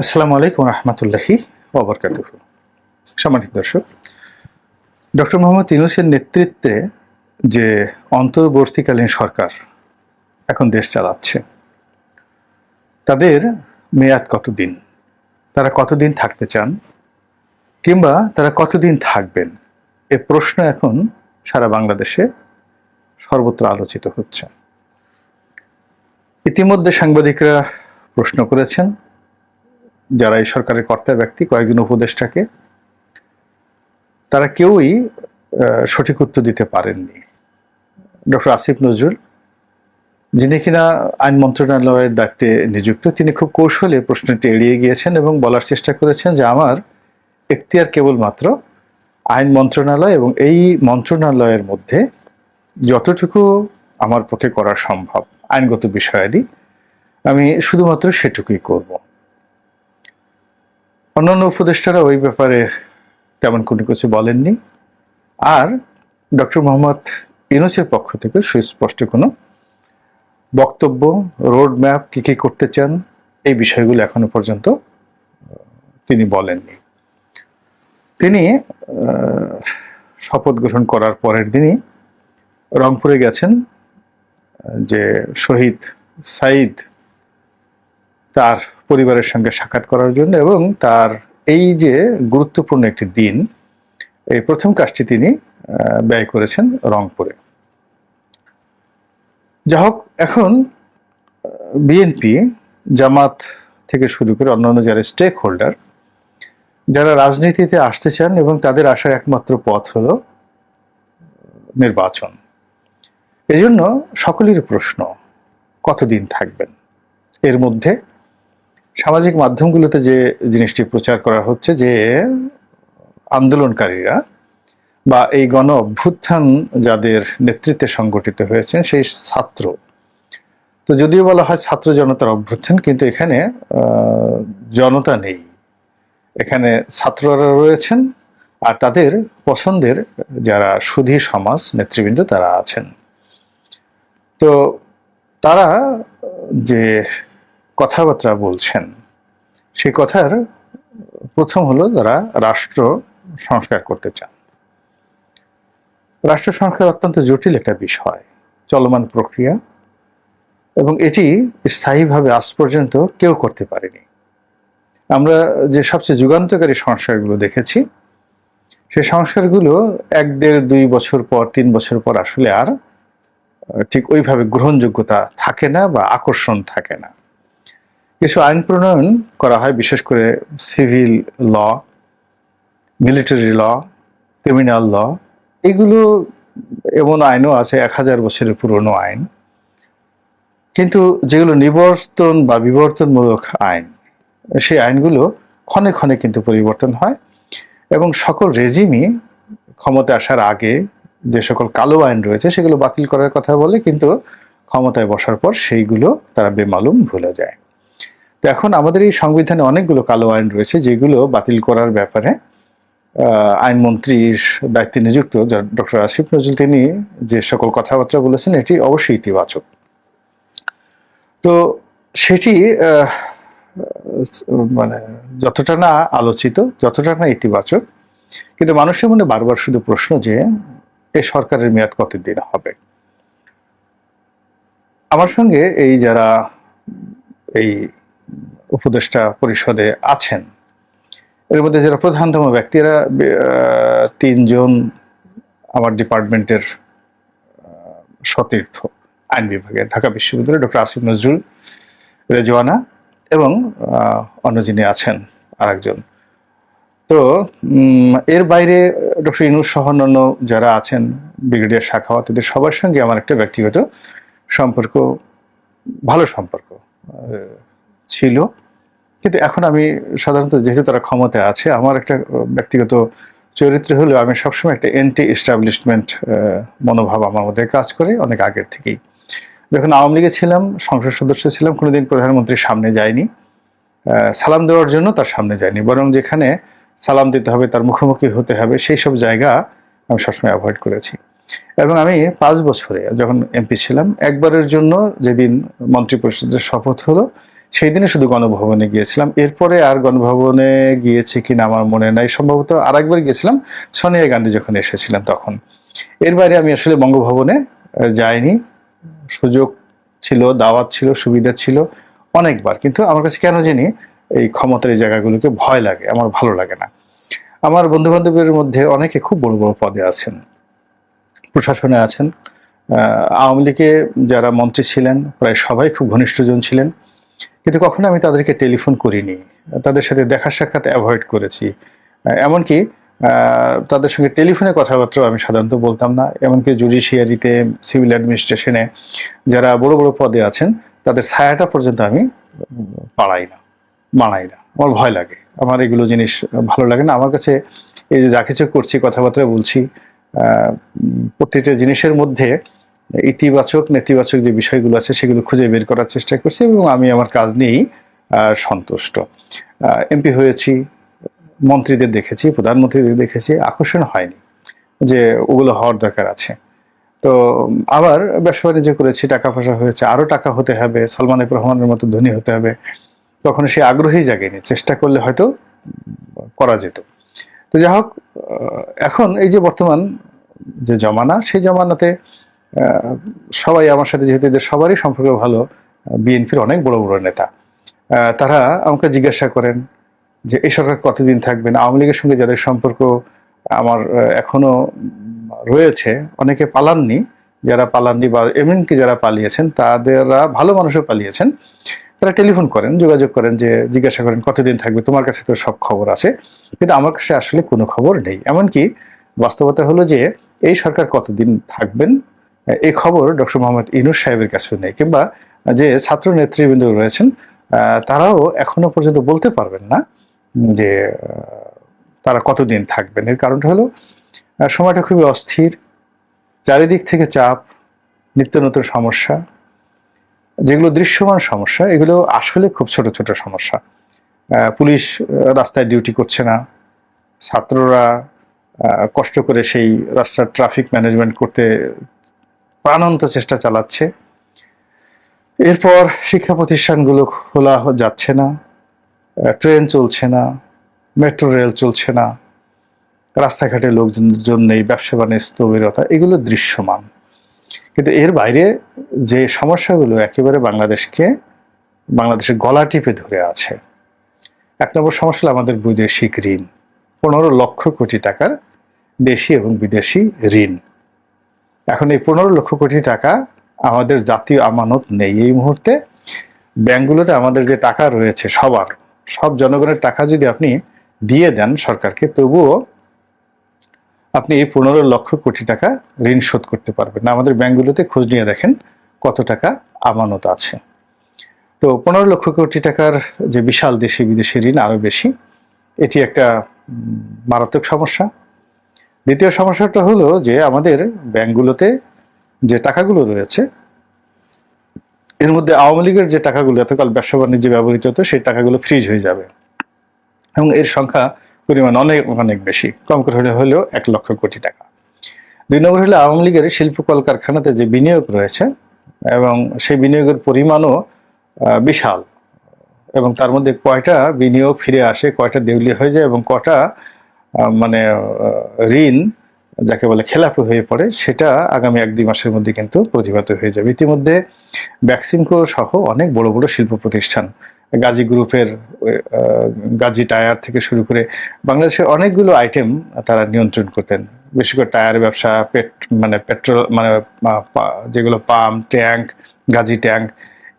আসসালামু আলাইকুম রহমতুল্লাহি ওবরকাতুহ সম্মানিত দর্শক, ডক্টর মোহাম্মদ ইউনুসের নেতৃত্বে যে অন্তর্বর্তীকালীন সরকার এখন দেশ চালাচ্ছে, তাদের মেয়াদ কতদিন? তারা কতদিন থাকতে চান? কিংবা তারা কতদিন থাকবেন? এ প্রশ্ন এখন সারা বাংলাদেশে সর্বত্র আলোচিত হচ্ছে। ইতিমধ্যে সাংবাদিকরা প্রশ্ন করেছেন যারা এই সরকারের কর্তা ব্যক্তি, কয়েকজন উপদেষ্টাকে, তারা কেউই সঠিক উত্তর দিতে পারেননি। ডক্টর আসিফ নজরুল, যিনি কিনা আইন মন্ত্রণালয়ের দায়িত্বে নিযুক্ত, তিনি খুব কৌশলে প্রশ্নটি এড়িয়ে গিয়েছেন এবং বলার চেষ্টা করেছেন যে আমার এখতিয়ার কেবলমাত্র আইন মন্ত্রণালয় এবং এই মন্ত্রণালয়ের মধ্যে যতটুকু আমার পক্ষে করা সম্ভব। আইনগত বিষয়াদি আমি শুধুমাত্র সেটুকুই করব। অন্যান্য উপদেষ্টারা ওই ব্যাপারে তেমন কোনো কিছু বলেননি। আর ডক্টর মোহাম্মদ ইউনুসের পক্ষ থেকে সুস্পষ্ট কোনো বক্তব্য রোড ম্যাপ কী কী করতে চান, এই বিষয়গুলো এখনও পর্যন্ত তিনি বলেননি। তিনি শপথ গ্রহণ করার পরের দিনই রংপুরে গেছেন যে শহীদ সাইদ তার পরিবারের সঙ্গে সাক্ষাৎ করার জন্য এবং তার এই যে গুরুত্বপূর্ণ একটি দিন, এই প্রথম কাজটি তিনি ব্যয় করেছেন রংপুরে। যা হোক, এখন বিএনপি জামাত থেকে শুরু করে অন্যান্য যারা স্টেক হোল্ডার যারা রাজনীতিতে আসতে চান এবং তাদের আসার একমাত্র পথ হল নির্বাচন। এজন্য সকলের প্রশ্ন, কতদিন থাকবেন? এর মধ্যে সামাজিক মাধ্যমগুলোতে যে জিনিসটি প্রচার করা হচ্ছে যে আন্দোলনকারীরা বা এই গণ অভ্যুত্থান যাদের নেতৃত্বে সংগঠিত হয়েছেন সেই ছাত্র। তো যদিও বলা হয় ছাত্র জনতার অভ্যুত্থান, কিন্তু এখানে জনতা নেই। এখানে ছাত্ররা রয়েছেন আর তাদের পছন্দের যারা সুধী সমাজ নেতৃবৃন্দ তারা আছেন। তো তারা যে কথাবার্তা বলছেন। সেই কথার প্রথম হলো যারা রাষ্ট্র সংস্কার করতে চান। রাষ্ট্র সংস্কার অত্যন্ত জটিল একটা বিষয়, চলমান প্রক্রিয়া, এবং এটি স্থায়ীভাবে আজ পর্যন্ত কেউ করতে পারেনি। আমরা যে সবচেয়ে যুগান্তকারী সংস্কারগুলো দেখেছি সেই সংস্কারগুলো এক দেড় দুই বছর পর, তিন বছর পর আসলে আর ঠিক ওইভাবে গ্রহণযোগ্যতা থাকে না বা আকর্ষণ থাকে না। কিছু আইন প্রণয়ন করা হয়, বিশেষ করে civil law, military law, criminal law. এগুলো এমন আইনও আছে, এক হাজার বছরের পুরনো আইন। কিন্তু যেগুলো নিবর্তন বা বিবর্তনমূলক আইন, সেই আইনগুলো ক্ষণে ক্ষণে কিন্তু পরিবর্তন হয় এবং সকল রেজিমই ক্ষমতা আসার আগে যে সকল কালো আইন রয়েছে, সেগুলো বাতিল করার কথা বলে কিন্তু ক্ষমতায় বসার পর সেইগুলো তারা বেমালুম ভুলে যায়। তো এখন আমাদের এই সংবিধানে অনেকগুলো কালো আইন রয়েছে, যেগুলো বাতিল করার ব্যাপারে আইনমন্ত্রীর দায়িত্বে নিযুক্ত ডক্টর আসিফ নজরুল তিনি যে সকল কথাবার্তা বলেছেন, এটি অবশ্যই ইতিবাচক। তো সেটি মানে যতটা না আলোচিত, যতটা না ইতিবাচক, কিন্তু মানুষের মনে বারবার শুধু প্রশ্ন যে এই সরকারের মেয়াদ কতদিন হবে? আমার সঙ্গে এই যারা এই উপদেষ্টা পরিষদে আছেন। এর মধ্যে যারা প্রধানতম ব্যক্তিরা তিনজন আমার ডিপার্টমেন্টের সতীর্থ আইন বিভাগের, ঢাকা বিশ্ববিদ্যালয়ে ডক্টর আসিফ নজরুল রেজওয়ানা এবং অন্য যিনি আছেন আরেকজন। তো এর বাইরে ডক্টর ইনুস সহ অন্যান্য যারা আছেন, ব্রিগেডিয়ার শাখাওয়াত এদের সবার সঙ্গে আমার একটা ব্যক্তিগত সম্পর্ক, ভালো সম্পর্ক ছিল। কিন্তু এখন আমি সাধারণত যেহেতু তারা ক্ষমতায় আছে, আমার একটা ব্যক্তিগত চরিত্র হলেও আমি সবসময় একটা এন্টি এস্টাবলিশমেন্ট মনোভাব আমার মধ্যে কাজ করে অনেক আগের থেকেই। যখন আওয়ামী লীগে ছিলাম, সংসদ সদস্য ছিলাম, কোনোদিন প্রধানমন্ত্রীর সামনে যায়নি সালাম দেওয়ার জন্য তার সামনে যায়নি বরং যেখানে সালাম দিতে হবে, তার মুখোমুখি হতে হবে, সেই সব জায়গা আমি সবসময় অ্যাভয়েড করেছি। এবং আমি পাঁচ বছরে যখন এমপি ছিলাম, একবারের জন্য যেদিন মন্ত্রিপরিষদের শপথ হলো সেই দিনে শুধু গণভবনে গিয়েছিলাম। এরপরে আর গণভবনে গিয়েছি কিনা আমার মনে নাই। সম্ভবত আর একবার গিয়েছিলাম সোনিয়া গান্ধী যখন এসেছিলেন তখন। এর বাইরে আমি আসলে বঙ্গভবনে যাইনি। সুযোগ ছিল, দাওয়াত ছিল, সুবিধা ছিল অনেকবার। কিন্তু আমার কাছে কেন জানি এই ক্ষমতার এই জায়গাগুলোকে ভয় লাগে, আমার ভালো লাগে না। আমার বন্ধু বান্ধবের মধ্যে অনেকে খুব বড় বড় পদে আছেন, প্রশাসনে আছেন। আওয়ামী লীগে যারা মন্ত্রী ছিলেন, প্রায় সবাই খুব ঘনিষ্ঠজন ছিলেন। কিন্তু কখনো আমি তাদেরকে টেলিফোন করিনি। তাদের সাথে দেখা সাক্ষাৎ অ্যাভয়েড করেছি। এমনকি তাদের সঙ্গে টেলিফোনে কথাবার্তাও আমি সাধারণত বলতাম না। এমনকি জুডিশিয়ারিতে সিভিল অ্যাডমিনিস্ট্রেশনে যারা বড় বড় পদে আছেন, তাদের ছায়াটা পর্যন্ত আমি পাড়াই না, মানাই না। আমার ভয় লাগে। আমার এগুলো জিনিস ভালো লাগে না। আমার কাছে এই যে যা কিছু করছি, কথাবার্তা বলছি প্রত্যেকটা জিনিসের মধ্যে ইতিবাচক, নেতিবাচক যে বিষয়গুলো আছে সেগুলো খুঁজে বের করার চেষ্টা করছি এবং আমি আমার কাজ নিয়েই সন্তুষ্ট। এমপি হয়েছি, মন্ত্রীদের দেখেছি, প্রধানমন্ত্রীদের দেখেছি, আকর্ষণ হয়নি যে ওগুলো হওয়ার দরকার আছে। তো, আবার ব্যবসা বাণিজ্য করেছি, টাকা পয়সা হয়েছে, আরও টাকা হতে হবে সালমান রহমানের মতো ধনী হতে হবে। তখন সে আগ্রহী জাগেনি, চেষ্টা করলে হয়তো করা যেত। তো যাই হোক এখন এই যে বর্তমান যে জমানা, সেই জমানাতে সবাই আমার সাথে, যেহেতু এদের সবারই সম্পর্ক ভালো বিএনপির অনেক বড় বড় নেতা। তারা আমাকে জিজ্ঞাসা করেন যে, এই সরকার কতদিন থাকবেন? আওয়ামী লীগের সঙ্গে যাদের সম্পর্ক আমার এখনও রয়েছে, অনেকে পালাননি। যারা পালাননি বা এমনকি যারা পালিয়েছেন তাদেররা ভালো মানুষও পালিয়েছেন। তারা টেলিফোন করেন, যোগাযোগ করেন যে, জিজ্ঞাসা করেন, কতদিন থাকবে? তোমার কাছে তো সব খবর আছে। কিন্তু আমার কাছে আসলে কোনো খবর নেই। এমনকি বাস্তবতা হলো যে, এই সরকার কতদিন থাকবেন? এই খবর ডক্টর মোহাম্মদ ইনুস সাহেবের কাছেও নেই, কিংবা যে ছাত্র নেতৃবৃন্দ রয়েছেন তারাও এখনও পর্যন্ত বলতে পারবেন না যে তারা কতদিন থাকবেন। এর কারণটা হলো সময়টা খুবই অস্থির, চারিদিক থেকে চাপ, নিত্য নতুন সমস্যা, যেগুলো দৃশ্যমান সমস্যা, এগুলো আসলে খুব ছোট ছোট সমস্যা। পুলিশ রাস্তায় ডিউটি করছে না, ছাত্ররা কষ্ট করে সেই রাস্তার ট্রাফিক ম্যানেজমেন্ট করতে প্রাণান্ত চেষ্টা চালাচ্ছে। এরপর শিক্ষা প্রতিষ্ঠানগুলো খোলা যাচ্ছে না ট্রেন চলছে না, মেট্রো রেল চলছে না, রাস্তাঘাটে লোকজন নেই, ব্যবসা বাণিজ্য, স্থবিরতা, এগুলো দৃশ্যমান। কিন্তু এর বাইরে যে সমস্যাগুলো একেবারে বাংলাদেশকে, বাংলাদেশের গলা টিপে ধরে আছে, এক নম্বর সমস্যা হলো আমাদের বৈদেশিক ঋণ, পনেরো লক্ষ কোটি টাকার দেশি এবং বিদেশি ঋণ। এখন এই পনেরো লক্ষ কোটি টাকা আমাদের জাতীয় আমানত নেই এই মুহূর্তে। ব্যাংকগুলোতে আমাদের যে টাকা রয়েছে সবার, সব জনগণের টাকা যদি আপনি দিয়ে দেন সরকারকে, তবুও আপনি এই পনেরো লক্ষ কোটি টাকা ঋণ শোধ করতে পারবেন না। আমাদের ব্যাংকগুলোতে খোঁজ নিয়ে দেখেন কত টাকা আমানত আছে। তো পনেরো লক্ষ কোটি টাকার যে বিশাল দেশি বিদেশি ঋণ আরও বেশি, এটি একটা মারাত্মক সমস্যা। দ্বিতীয় সমস্যাটা হলো যে আমাদের ব্যাংকগুলোতে যে টাকাগুলো রয়েছে, এর মধ্যে আওয়ামী লীগের যে টাকাগুলো, এতকাল ব্যবসা বাণিজ্যে ব্যবহৃত হতো, সেই টাকাগুলো ফ্রিজ হয়ে যাবে। এবং এর সংখ্যা পরিমাণ অনেক অনেক বেশি। কম করে হলেও এক লক্ষ কোটি টাকা। দুই নম্বর হলো আওয়ামী লীগের শিল্প কলকারখানাতে যে বিনিয়োগ রয়েছে, এবং সেই বিনিয়োগের পরিমাণও বিশাল। এবং তার মধ্যে কয়টা বিনিয়োগ ফিরে আসে, কয়টা দেউলিয়া হয়ে যায়, এবং কটা মানে ঋণ যাকে বলে খেলাপি হয়ে পড়ে, সেটা আগামী এক দুই মাসের মধ্যে কিন্তু প্রতিভাত হয়ে যাবে। ইতিমধ্যে ভ্যাকসিনকো সহ অনেক বড় বড় শিল্প প্রতিষ্ঠান, গাজী গ্রুপের গাজী টায়ার থেকে শুরু করে বাংলাদেশের অনেকগুলো আইটেম তারা নিয়ন্ত্রণ করতেন। বেশি করে টায়ার ব্যবসা, পেট মানে পেট্রোল মানে যেগুলো পাম্প, ট্যাঙ্ক, গাজী ট্যাঙ্ক,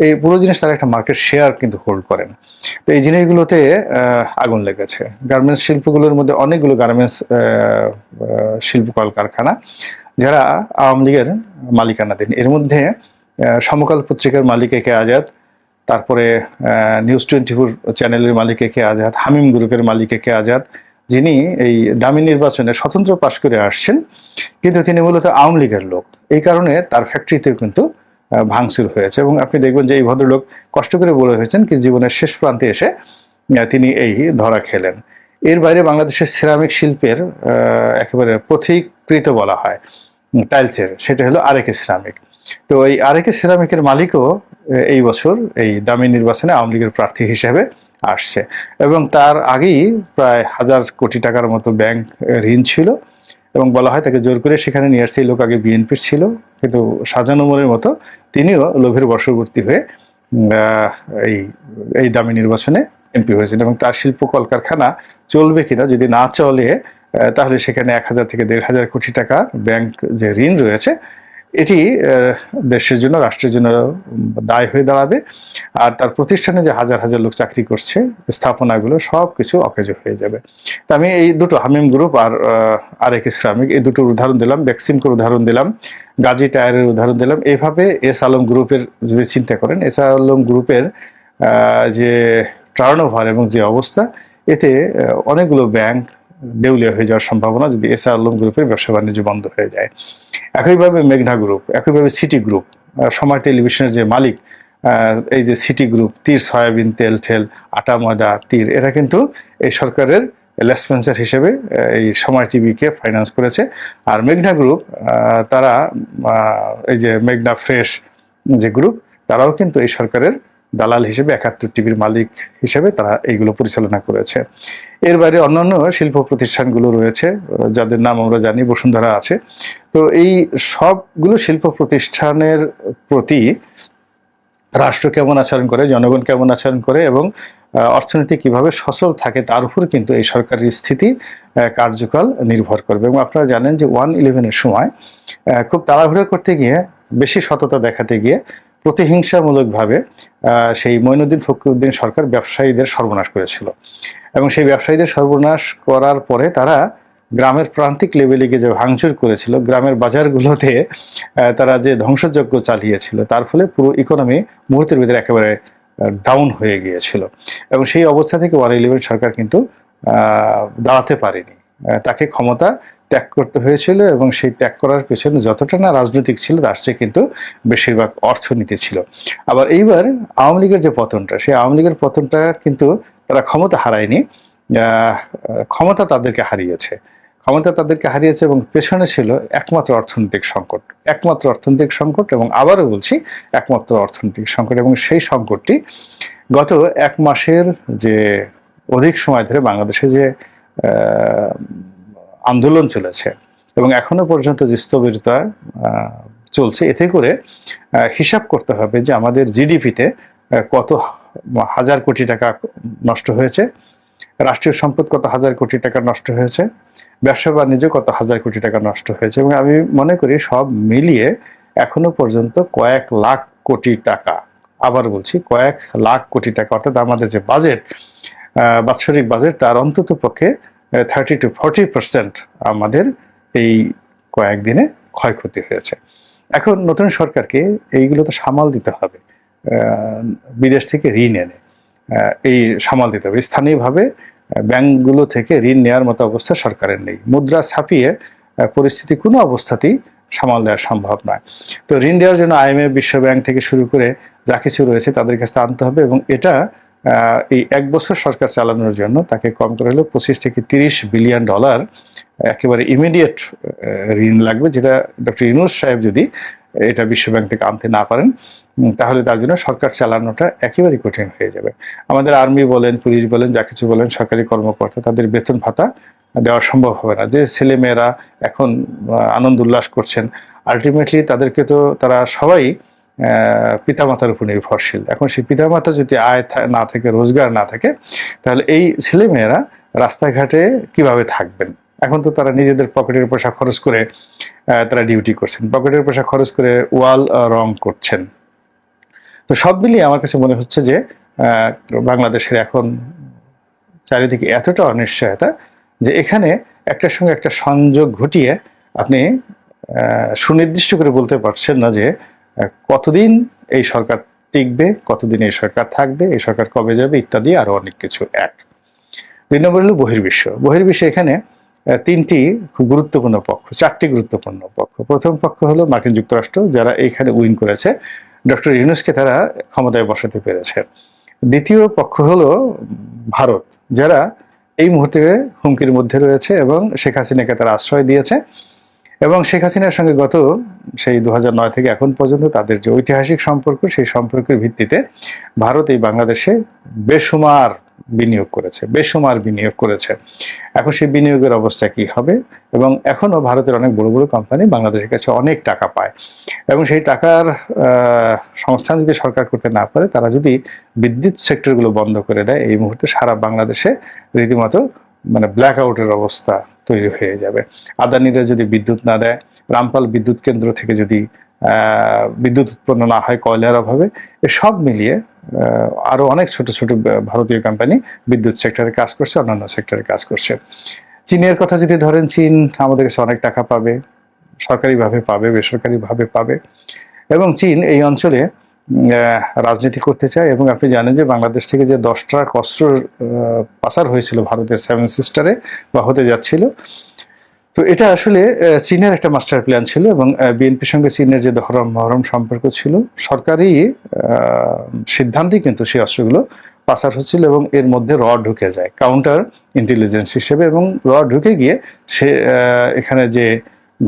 এই পুরো জিনিস তারা একটা মার্কেট শেয়ার কিন্তু হোল্ড করেন। তো এই জিনিসগুলোতে আগুন লেগেছে। গার্মেন্টস শিল্পগুলোর মধ্যে অনেকগুলো গার্মেন্টস শিল্প কলকারখানা, যারা আওয়ামী লীগের মালিকানাধীন। এর মধ্যে সমকাল পত্রিকার মালিক একে আজাদ, তারপরে নিউজ টোয়েন্টি ফোর চ্যানেলের মালিক একে আজাদ হামিম গ্রুপের মালিক একে আজাদ, যিনি এই দামি নির্বাচনে স্বতন্ত্র পাশ করে আসছেন, কিন্তু তিনি মূলত আওয়ামী লীগের লোক। এই কারণে তার ফ্যাক্টরিতেও কিন্তু ভাঙচুর হয়েছে এবং আপনি দেখবেন যে এই ভদ্রলোক কষ্ট করে বলে হয়েছেন কি জীবনের শেষ প্রান্তে এসে তিনি এই ধরা খেলেন। এর বাইরে বাংলাদেশের সিরামিক শিল্পের একেবারে পথিকৃত বলা হয় টাইলসের সেটা হলো আরেকে সিরামিক তো এই আরেকে সিরামিকের মালিকও এই বছর এই দামি নির্বাচনে আওয়ামী লীগের প্রার্থী হিসেবে আসছে। এবং তার আগেই প্রায় হাজার কোটি টাকার মতো ব্যাংক ঋণ ছিল। এবং বলা হয় তাকে জোর করে সেখানে নিয়ে আসছে। এই লোক আগে বিএনপির ছিল, কিন্তু সাজানো ওমরের মতো তিনিও লোভের বর্ষবর্তী হয়ে এই এই দামি নির্বাচনে এমপি হয়েছেন এবং তার শিল্প কলকারখানা চলবে কিনা যদি না চলে তাহলে সেখানে এক হাজার থেকে দেড় হাজার কোটি টাকা ব্যাংক যে ঋণ রয়েছে এটি দেশের জন্য, রাষ্ট্রের জন্য দায় হয়ে দাঁড়াবে। আর তার প্রতিষ্ঠানে যে হাজার হাজার লোক চাকরি করছে, স্থাপনাগুলো সব কিছু অকেজ হয়ে যাবে। তা আমি এই দুটো হামিম গ্রুপ আর আরেক শ্রমিক এই দুটোর উদাহরণ দিলাম, ভ্যাকসিনকোর উদাহরণ দিলাম, গাজী টায়ারের উদাহরণ দিলাম। এইভাবে এস আলম গ্রুপের যদি চিন্তা করেন, এস আলম গ্রুপের যে টার্নওভার এবং যে অবস্থা, এতে অনেকগুলো ব্যাংক দেউলিয়া হয়ে যাওয়ার সম্ভাবনা যদি এস আলম গ্রুপের ব্যবসা বাণিজ্য বন্ধ হয়ে যায়। একইভাবে মেঘনা গ্রুপ, একইভাবে সিটি গ্রুপ সময় টেলিভিশনের যে মালিক এই যে সিটি গ্রুপ, তীর, সয়াবিন, তেল, ঠেল, আটা, ময়দা, তীর, এরা কিন্তু এই সরকারের লেসপেন্সার হিসেবে এই সময় টিভিকে ফাইন্যান্স করেছে। আর মেঘনা গ্রুপ তারা এই যে মেঘনা ফ্রেশ যে গ্রুপ, তারাও কিন্তু এই সরকারের দালাল হিসেবে একাত্তর টিভির মালিক হিসেবে তারা এইগুলো পরিচালনা করেছে। এর বাইরে অন্যান্য শিল্প প্রতিষ্ঠানগুলো রয়েছে, যাদের নাম আমরা জানি, বসুন্ধরা আছে। তো এই সবগুলো শিল্প প্রতিষ্ঠানের প্রতি রাষ্ট্র কেমন আচরণ করে, জনগণ কেমন আচরণ করে এবং অর্থনীতি কীভাবে সচল থাকে তার উপর কিন্তু এই সরকারের স্থিতি কার্যকাল নির্ভর করবে। এবং আপনারা জানেন যে ওয়ান ইলেভেনের সময় খুব তাড়াহুড়ো করতে গিয়ে, বেশি সততা দেখাতে গিয়ে প্রতিহিংসামূলকভাবে সেই মঈনুদ্দিন ফখরুদ্দিন সরকার ব্যবসায়ীদের সর্বনাশ করেছিল। এবং সেই ব্যবসায়ীদের সর্বনাশ করার পরে তারা গ্রামের প্রান্তিক লেভেলে গিয়ে যে ভাঙচুর করেছিল, গ্রামের বাজারগুলোতে তারা যে ধ্বংসযজ্ঞ চালিয়েছিল, তার ফলে পুরো ইকোনমি মুহূর্তের ভিতরে একেবারে ডাউন হয়ে গিয়েছিল। এবং সেই অবস্থা থেকে ওয়ান ইলেভেন সরকার কিন্তু দাঁড়াতে পারেনি। তাকে ক্ষমতা ত্যাগ করতে হয়েছিল এবং সেই ত্যাগ করার পেছনে যতটা না রাজনৈতিক ছিল, তার চেয়ে কিন্তু বেশিরভাগ অর্থনীতি ছিল। আবার এইবার আওয়ামী লীগের যে পতনটা, সেই আওয়ামী লীগের পতনটা কিন্তু তারা ক্ষমতা হারায়নি। ক্ষমতা তাদেরকে হারিয়েছে। ক্ষমতা তাদেরকে হারিয়েছে এবং পেছনে ছিল একমাত্র অর্থনৈতিক সংকট। একমাত্র অর্থনৈতিক সংকট এবং আবারও বলছি, একমাত্র অর্থনৈতিক সংকট এবং সেই সংকটটি গত এক মাসের যে অধিক সময় ধরে বাংলাদেশে যে আন্দোলন চলেছে এবং এখনও পর্যন্ত যে স্থবিরতা চলছে, এতে করে হিসাব করতে হবে যে আমাদের জিডিপিতে কত হাজার কোটি টাকা নষ্ট হয়েছে, রাষ্ট্রীয় সম্পদ কত হাজার কোটি টাকা নষ্ট হয়েছে, ব্যবসা বাণিজ্য কত হাজার কোটি টাকা নষ্ট হয়েছে এবং আমি মনে করি সব মিলিয়ে এখনও পর্যন্ত কয়েক লাখ কোটি টাকা, আবার বলছি কয়েক লাখ কোটি টাকা, অর্থাৎ আমাদের যে বাজেট বাৎসরিক বাজেট, তার অন্তত পক্ষে থার্টি টু ফর্টি পার্সেন্ট আমাদের এই কয়েকদিনে ক্ষয়ক্ষতি হয়েছে। এখন নতুন সরকারকে এইগুলো তো সামাল দিতে হবে। বিদেশ থেকে ঋণ এনে। এই সামাল দিতে হবে। স্থানীয়ভাবে ব্যাংকগুলো থেকে ঋণ নেওয়ার মতো অবস্থা সরকারের নেই। মুদ্রা ছাপিয়ে পরিস্থিতি কোনো অবস্থাতেই সামাল দেওয়া সম্ভব নয়। তো ঋণ দেওয়ার জন্য আইএমএফ বিশ্ব ব্যাংক থেকে শুরু করে যা কিছু রয়েছে তাদের কাছে আনতে হবে এবং এটা এই এক বছর সরকার চালানোর জন্য তাকে কম করে হলেও পঁচিশ থেকে তিরিশ বিলিয়ন ডলার একেবারে ইমিডিয়েট ঋণ লাগবে, যেটা ডক্টর ইউনুস সাহেব যদি এটা বিশ্বব্যাংক থেকে আনতে না পারেন তাহলে তার জন্য সরকার চালানোটা একেবারেই কঠিন হয়ে যাবে। আমাদের আর্মি বলেন, পুলিশ বলেন, যা কিছু বলেন, সরকারি কর্মকর্তা, তাদের বেতন ভাতা দেওয়া সম্ভব হবে না। যে ছেলেমেয়েরা এখন আনন্দ উল্লাস করছেন আলটিমেটলি তাদেরকে তো তারা সবাই পিতামাতার উপর নির্ভরশীল। এখন সেই পিতামাতা যদি আয় না থাকে, রোজগার না থাকে, তাহলে এই ছেলেমেয়েরা রাস্তাঘাটে কীভাবে থাকবেন? এখন তো তারা নিজেদের পকেটের পয়সা খরচ করে তারা ডিউটি করছেন। পকেটের পয়সা খরচ করে ওয়াল রং করছেন। তো সব মিলিয়ে আমার কাছে মনে হচ্ছে যে বাংলাদেশের এখন চারিদিকে এতটা অনিশ্চয়তা যে এখানে একটার সঙ্গে একটা সংযোগ ঘটিয়ে আপনি সুনির্দিষ্ট করে বলতে পারছেন না যে কতদিন এই সরকার টিকবে, কতদিন এই সরকার থাকবে, এই সরকার কবে যাবে ইত্যাদি আরও অনেক কিছু। এক। দুই নম্বর হলো বহির্বিশ্ব। বহির্বিশ্ব এখানে তিনটি খুব গুরুত্বপূর্ণ পক্ষ, চারটি গুরুত্বপূর্ণ পক্ষ। প্রথম পক্ষ হলো মার্কিন যুক্তরাষ্ট্র, যারা এইখানে উইন করেছে। ডক্টর ইউনুসকে তারা ক্ষমতায় বসাতে পেরেছে। দ্বিতীয় পক্ষ হলো ভারত, যারা এই মুহূর্তে হুমকির মধ্যে রয়েছে এবং শেখ হাসিনাকে তারা আশ্রয় দিয়েছে। এবং শেখ হাসিনার সঙ্গে গত সেই দু থেকে এখন পর্যন্ত তাদের যে ঐতিহাসিক সম্পর্ক, সেই সম্পর্কের ভিত্তিতে ভারত এই বাংলাদেশে বেসুমার বিনিয়োগ করেছে, বেসুমার বিনিয়োগ করেছে। এখন সেই বিনিয়োগের অবস্থা কি হবে? এবং এখনও ভারতের অনেক বড় বড় কোম্পানি বাংলাদেশের কাছে অনেক টাকা পায়। এবং সেই টাকার সংস্থান যদি সরকার করতে না পারে, তারা যদি বিদ্যুৎ সেক্টরগুলো বন্ধ করে দেয়, এই মুহূর্তে সারা বাংলাদেশে রীতিমতো মানে ব্ল্যাক আউটের অবস্থা তৈরি হয়ে যাবে। আদানিরা যদি বিদ্যুৎ না দেয় রামপাল বিদ্যুৎ কেন্দ্র থেকে যদি বিদ্যুৎ উৎপন্ন না হয় কয়লার অভাবে সব মিলিয়ে আহ, আরও অনেক ছোট ছোট ভারতীয় কোম্পানি বিদ্যুৎ সেক্টরে কাজ করছে অন্যান্য সেক্টরে কাজ করছে। চীনের কথা যদি ধরেন চীন আমাদের কাছে অনেক টাকা পাবে সরকারিভাবে পাবে বেসরকারিভাবে পাবে। এবং চীন এই অঞ্চলে রাজনীতি করতে চায় এবং আপনি জানেন যে বাংলাদেশ থেকে যে দশ ট্রাক অস্ত্র পাচার হয়েছিল ভারতের সেভেন সিস্টারে বা হতে যাচ্ছিল। তো এটা আসলে চীনের একটা মাস্টার প্ল্যান ছিল এবং বিএনপির সঙ্গে চীনের যে ধরম মহরম সম্পর্ক ছিল, সরকারি সিদ্ধান্তেই কিন্তু সেই অস্ত্রগুলো পাচার হচ্ছিল এবং এর মধ্যে র ঢুকে যায়। কাউন্টার ইন্টেলিজেন্স হিসেবে এবং র ঢুকে গিয়ে সে এখানে যে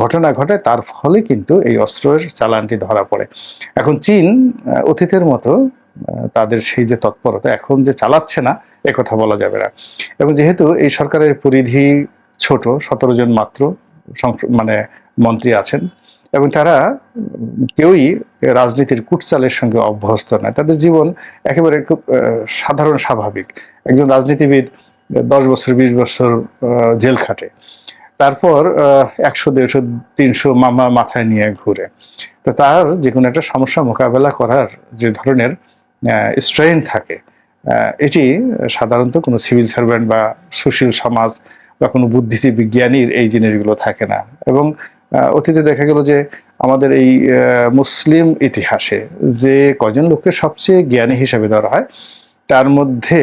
ঘটনা ঘটে, তার ফলে কিন্তু এই অস্ত্রের চালানটি ধরা পড়ে। এখন চীন অতীতের মতো তাদের সেই যে তৎপরতা এখন যে চালাচ্ছে না কথা বলা যাবে না। এবং যেহেতু এই সরকারের পরিধি ছোট, সতেরো জন মাত্র মানে মন্ত্রী আছেন, এবং তারা কেউই রাজনীতির কুটচালের সঙ্গে অভ্যস্ত নয়। তাদের জীবন একেবারে খুব সাধারণ স্বাভাবিক। একজন রাজনীতিবিদ দশ বছর, বিশ বছর জেল খাটে। তারপর একশো, দেড়শো, তিনশো মামা মাথায় নিয়ে ঘুরে। তো তার যে কোনো একটা সমস্যা মোকাবেলা করার যে ধরনের স্ট্রেন থাকে এটি সাধারণত কোনো সিভিল সার্ভেন্ট বা সুশীল সমাজ বা কোনো বুদ্ধিজীবী জ্ঞানীর এই জিনিসগুলো থাকে না। এবং অতীতে দেখা গেল যে আমাদের এই মুসলিম ইতিহাসে যে কজন লোককে সবচেয়ে জ্ঞানী হিসেবে ধরা হয়, তার মধ্যে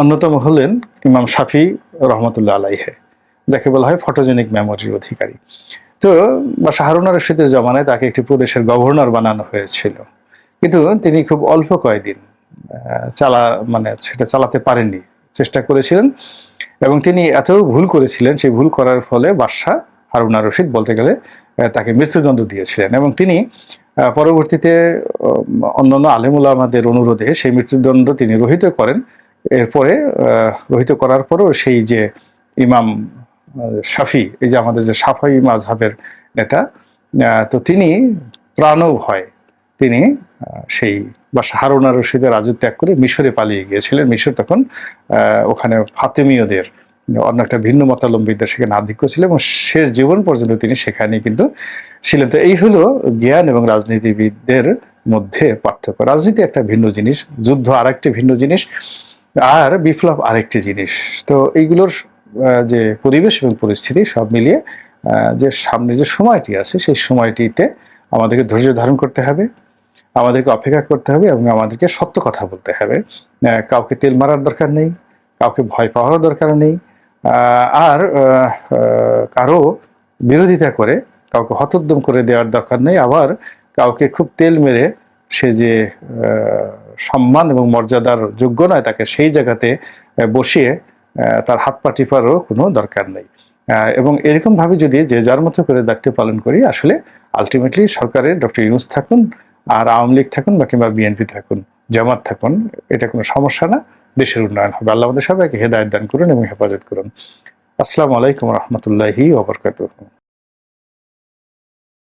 অন্যতম হলেন ইমাম শাফি রহমতুল্লাহ আলাইহে। যাকে বলা হয় ফটোজেনিক মেমোরির অধিকারী। তো, বা শাহরুনা রশিদের জমানায় তাকে একটি প্রদেশের গভর্নর বানানো হয়েছিল। কিন্তু তিনি খুব অল্প কয়েকদিন চালা মানে সেটা চালাতে পারেননি, চেষ্টা করেছিলেন। এবং তিনি এত ভুল করেছিলেন, সেই ভুল করার ফলে বাদশাহ হারুনা রশিদ বলতে গেলে তাকে মৃত্যুদণ্ড দিয়েছিলেন। এবং তিনি পরবর্তীতে অন্যান্য আলেমুল আমাদের অনুরোধে সেই মৃত্যুদণ্ড তিনি রহিত করেন। এরপরে রহিত করার পরও সেই যে ইমাম শাফি, এই যে আমাদের যে সাফাই মাঝহাবের নেতা তো তিনি প্রাণ হয় তিনি সেই বা হারুনা রশিদের রাজত্ব ত্যাগ করে মিশরে পালিয়ে গিয়েছিলেন। মিশর তখন ওখানে ফাতেমীয়দের, অন্য একটা ভিন্ন মতালম্বীদের সেখানে আধিক্য ছিল এবং শেষ জীবন পর্যন্ত তিনি সেখানে কিন্তু ছিলেন। তো এই হলো জ্ঞান এবং রাজনীতিবিদদের মধ্যে পার্থক্য। রাজনীতি একটা ভিন্ন জিনিস, যুদ্ধ আরেকটি ভিন্ন জিনিস, আর বিপ্লব আরেকটি জিনিস। তো এইগুলোর যে পরিবেশ এবং পরিস্থিতি সব মিলিয়ে যে সামনে যে সময়টি আছে, সেই সময়টিতে আমাদেরকে ধৈর্য ধারণ করতে হবে, আমাদেরকে অপেক্ষা করতে হবে এবং আমাদেরকে সত্য কথা বলতে হবে। কাউকে তেল মারার দরকার নেই, কাউকে ভয় পাওয়ার দরকার নেই আর কারও বিরোধিতা করে, কাউকে হতোদ্যম করে দেওয়ার দরকার নেই, আবার কাউকে খুব তেল মেরে সে যে সম্মান এবং মর্যাদার যোগ্য নয়, তাকে সেই জায়গাতে বসিয়ে তার হাত পা টিপারও কোনো দরকার নেই। এবং এরকম ভাবে যদি যে যার মতো করে দায়িত্ব পালন করি, আসলে আলটিমেটলি সরকারের ডক্টর ইউনুস থাকুন আর আওয়ামী লীগ থাকুন বা কিংবা বিএনপি থাকুন, জামাত থাকুন, এটা কোনো সমস্যা না, দেশের উন্নয়ন হবে। আল্লাহ আমাদের সবাইকে হেদায়ত দান করুন এবং হেফাজত করুন। আসসালামু আলাইকুম রহমতুল্লাহি ওবরকাতুহ